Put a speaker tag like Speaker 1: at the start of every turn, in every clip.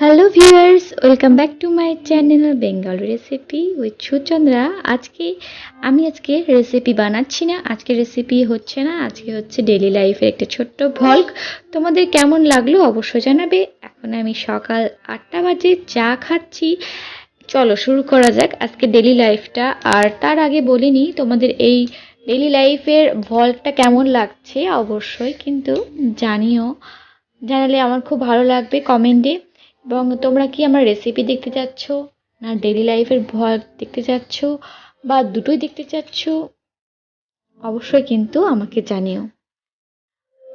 Speaker 1: Hello viewers welcome back to my channel Bengal recipe with Suchandra আজকে আমি আজকে recipe বানাচ্ছি না, আজকে রেসিপি হচ্ছে না, আজকে হচ্ছে ডেলি লাইফের একটা ছোট্ট ভল্ক তোমাদের কেমন লাগল অবশ্যই জানাবে। এখন আমি সকাল আটটা বাজে, চা খাচ্ছি। চলো শুরু করা যাক আজকে ডেলি লাইফটা আর তার আগে বলিনি, তোমাদের এই ডেলি লাইফের ভল্কটা কেমন লাগছে? অবশ্যই কিন্তু জানিও। জানালে আমার খুব ভালো লাগবে কমেন্টে এবং তোমরা কি আমার রেসিপি দেখতে চাচ্ছ? না ডেলি লাইফের ভ্লগ দেখতে চাচ্ছ? বা দুটোই দেখতে চাচ্ছ? অবশ্যই কিন্তু আমাকে জানিও।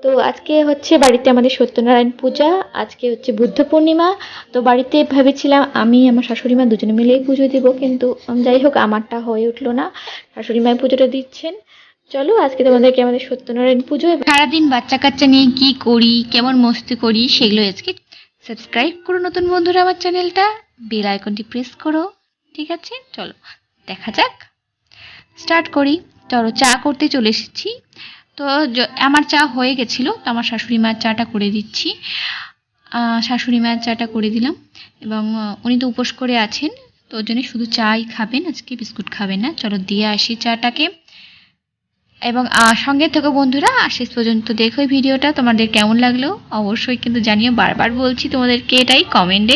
Speaker 1: তো আজকে হচ্ছে বাড়িতে আমাদের সত্যনারায়ণ পূজা, আজকে হচ্ছে বুদ্ধ পূর্ণিমা। তো বাড়িতে ভেবেছিলাম আমি, আমার শাশুড়ি মা দুজনে মিলেই পুজো দেব, কিন্তু যাই হোক আমারটা হয়ে উঠল না। শাশুড়ি মায়ের পুজোটা দিচ্ছেন। চলো আজকে তোমাদেরকে আমাদের সত্যনারায়ণ পুজো সারাদিন বাচ্চা কাচ্চা নিয়ে কি করি, কেমন মস্তি করি সেগুলো আজকে সাবস্ক্রাইব করো নতুন বন্ধুরা আমার চ্যানেলটা। বেল আইকনটি প্রেস করো, ঠিক আছে? চলো, দেখা যাক। স্টার্ট করি। চলো, চা করতে চলে এসেছি। তো আমার চা হয়ে গেছিল, তো আমার শাশুড়ি মায়ের চাটা করে দিচ্ছি। শাশুড়ি মায়ের চাটা করে দিলাম এবং উনি তো উপোস করে আছেন, তো ওই জন্য শুধু চাই খাবেন, আজকে বিস্কুট খাবেন না। চলো, দিয়ে আসি চাটাকে। এবং সঙ্গে থেকো বন্ধুরা শেষ পর্যন্ত দেখো ভিডিওটা, তোমাদের কেমন লাগল? অবশ্যই কিন্তু জানিও, বারবার বলছি তোমাদেরকে এটাই কমেন্টে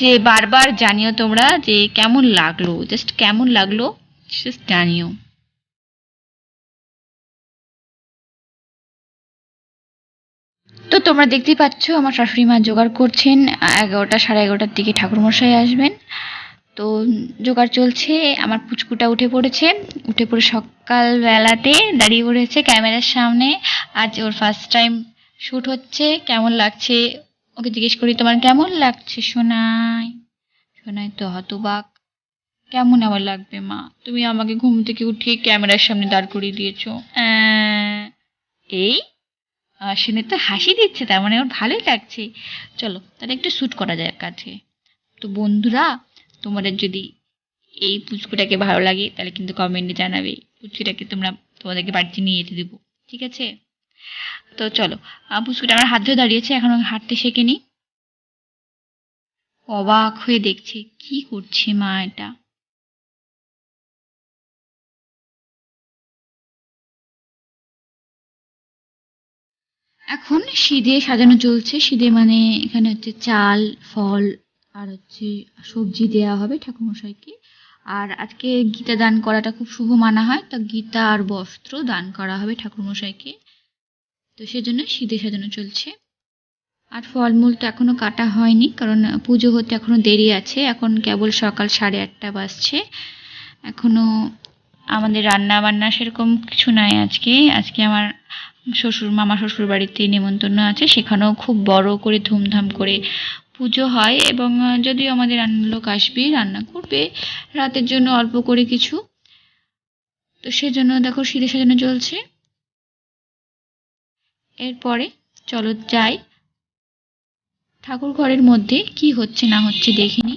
Speaker 1: যে বারবার জানিও তোমরা যে কেমন লাগল জাস্ট কেমন লাগল জাস্ট জানিও। তো তোমরা দেখতেই পাচ্ছ, আমার শাশুড়ি মা জোগাড় করছেন, এগারোটা সাড়ে এগারোটার দিকে ঠাকুরমশাই আসবেন। তো জোগাড় চলছে, আমার পুচকুটা উঠে পড়েছে। উঠে পড়ে সকালবেলাতে দাঁড়িয়ে পড়েছে ক্যামেরার সামনে। আজ ওর ফার্স্ট টাইম শ্যুট হচ্ছে। কেমন লাগছে? ওকে জিজ্ঞেস করি, তোমার কেমন লাগছে সোনাই? সোনাই তো হতবাক। কেমন আমার লাগবে মা? তুমি আমাকে ঘুম থেকে উঠিয়ে ক্যামেরার সামনে দাঁড় করিয়ে দিয়েছ। এই? শুনে তো হাসি দিচ্ছে, তার মানে ওর ভালোই লাগছে। চলো, তাহলে একটু শ্যুট করা যায় কাছে। তো বন্ধুরা তোমাদের যদি এই পুচকুটাকে ভালো লাগে, তাহলে কিন্তু কমেন্টে জানাবে, পুচকুটাকে তোমরা তোমাদেরকে বাড়িতে নিয়ে যেতে দেবো, ঠিক আছে? তো চলো পুচকুটা আমার হাত ধরে দাঁড়িয়েছে, এখন হাঁটতে শেখেনি অবাক হয়ে দেখছে, কি করছে মা এটা? এখন সিদে সাজানো চলছে সিদে মানে এখানে হচ্ছে চাল, ফল আর হচ্ছে সবজি দেওয়া হবে ঠাকুরমশাইকে। আর আজকে গীতা দান করাটা খুব শুভ মানা হয়, তো গীতা আর বস্ত্র দান করা হবে ঠাকুরমশাইকে। তো সেজন্য শীতে সাজানো চলছে। আর ফলমূল তো এখনও কাটা হয়নি, কারণ পুজো হতে এখনও দেরি আছে। এখন কেবল সকাল সাড়ে আটটা বাজছে। এখনও আমাদের রান্না বান্না সেরকম কিছু নাই আজকে। আজকে আমার শ্বশুর, মামা শ্বশুর বাড়িতে নেমন্তন্ন আছে, সেখানেও খুব বড় করে ধুমধাম করে পুজো হয় এবং যদিও আমাদের লোক আসবে রান্না করবে, রাতের জন্য অল্প করে কিছু। তো সেজন্য দেখো শীতে সাজানো চলছে। এরপরে চলো যাই। ঠাকুর ঘরের মধ্যে কি হচ্ছে না হচ্ছে দেখিনি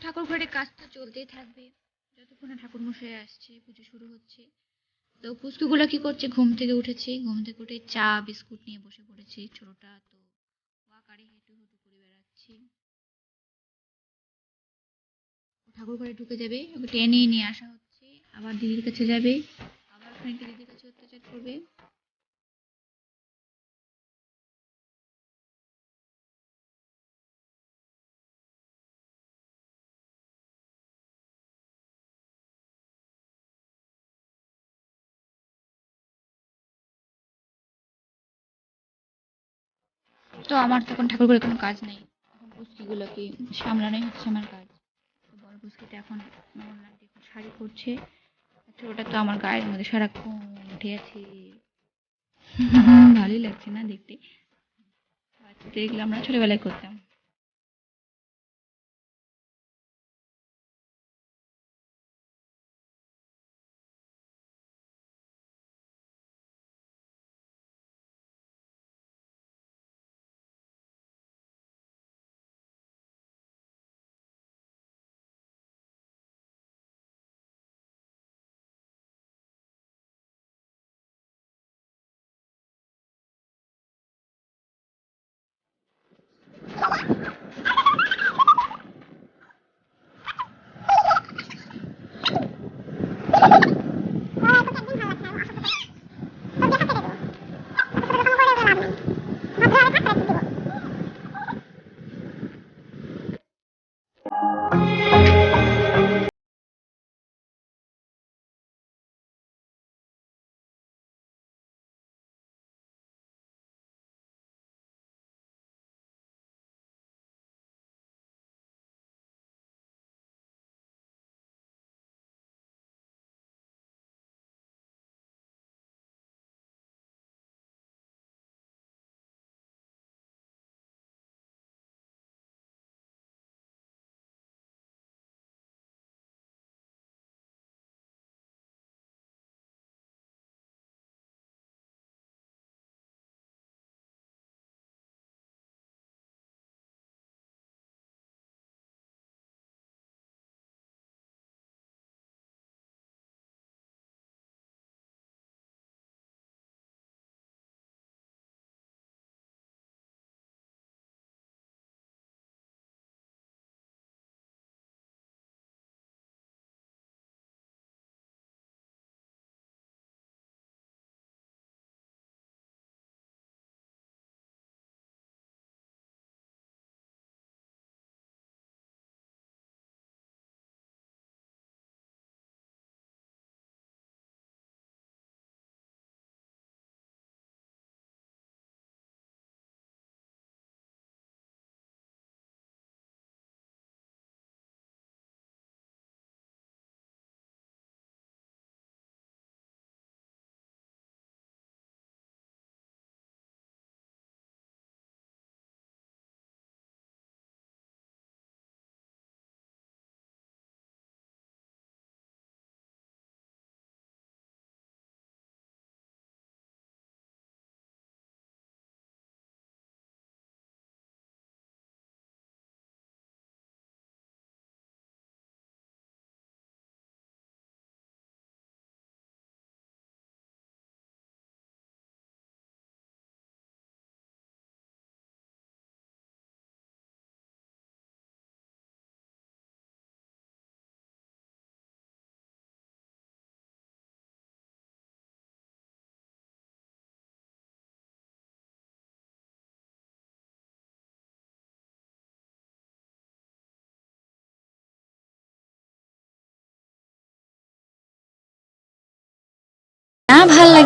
Speaker 1: ঠাকুর ঘরের কাজ তো চলতেই থাকবে। যতক্ষণ ঠাকুর মশাই আসছে, পুজো শুরু হচ্ছে। তো পুষ্কুগুলো কি করছে? ঘুম থেকে উঠেছে। ঘুম থেকে উঠে চা, বিস্কুট নিয়ে বসে পড়েছে ছোটটা। তো ওয়াকারে হেঁটু হেঁটু করে বেড়াচ্ছে। ঠাকুর ঘরে ঢুকে যাবে। ওকে টেনে নিয়ে আসা হচ্ছে। আবার দিদির কাছে যাবে। আবার ওখানে দিদির কাছে অত্যাচার করবে। তো আমার তখন ঠাকুর করে কোনো কাজ নেই। এখন পুষ্টিগুলোকে সামলানোই হচ্ছে আমার কাজ। বড় পুষ্কিটা এখন শাড়ি করছে আর ছোটটা তো আমার গায়ের মধ্যে সারাক্ষণ উঠে আছে। ভালোই লাগছে না দেখতে। আচ্ছা এগুলো আমরা ছোটবেলায় করতাম। you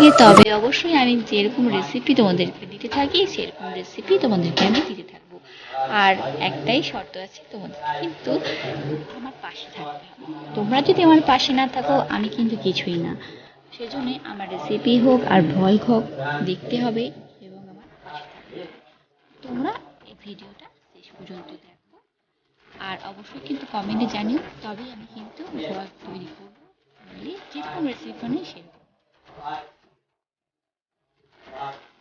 Speaker 1: লাগে তবে অবশ্যই আমি যেরকম রেসিপি তোমাদেরকে দিতে থাকি, সেরকম রেসিপি তোমাদেরকে আমি দিতে থাকব। আর একটাই শর্ত আছে তোমাদের কিন্তু আমার পাশে থাকতে তোমরা যদি আমার পাশে না থাকো, আমি কিন্তু কিছুই না। সেজন্য আমার রেসিপি হোক আর ভয় হোক, দেখতে হবে এবং আমার পাশে থাকতে হবে। তোমরা এই ভিডিওটা শেষ পর্যন্ত দেখো। আর অবশ্যই কিন্তু কমেন্টে জানিও, তবেই আমি কিন্তু ভ্লগ তৈরি করব। যেরকম রেসিপি বানাই সেরকম। 啊。